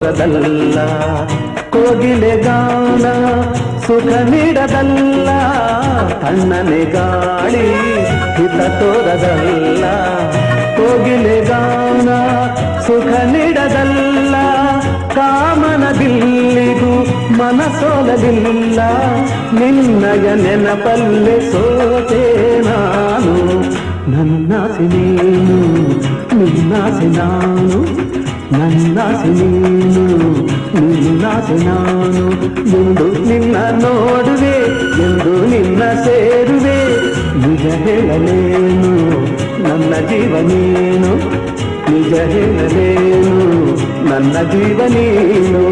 ತೋರದಲ್ಲ ಕೋಗಿಲೆಗಾನ ಸುಖ ನೀಡದಲ್ಲ ತಣ್ಣನೆ ಗಾಳಿ ಹಿತ ತೋರದಲ್ಲ ಕೋಗಿಲೆಗಾನ ಸುಖ ನೀಡದಲ್ಲ ಕಾಮನ ಬಿಲ್ಲಿಗೂ ಮನಸೋಲದಿಲ್ಲ ನಿನ್ನಯ ನೆನಪಲ್ಲೆ ಸೋತೆ ನಾನು ನನ್ನಾಸೆ ನೀನು ನಿನ್ನಾಸೆ ನಾನು ನನ್ನಾಸೆ ನೀನು ನಿನ್ನಾಸೆ ನಾನು ಎಂದು ನಿನ್ನ ನೋಡುವೆ ಎಂದು ನಿನ್ನ ಸೇರುವೆ ನಿಜ ಹೇಳಲೇನು ನನ್ನ ಜೀವ ನೀನು ನಿಜ ಹೇಳಲೇನು ನನ್ನ ಜೀವ ನೀನು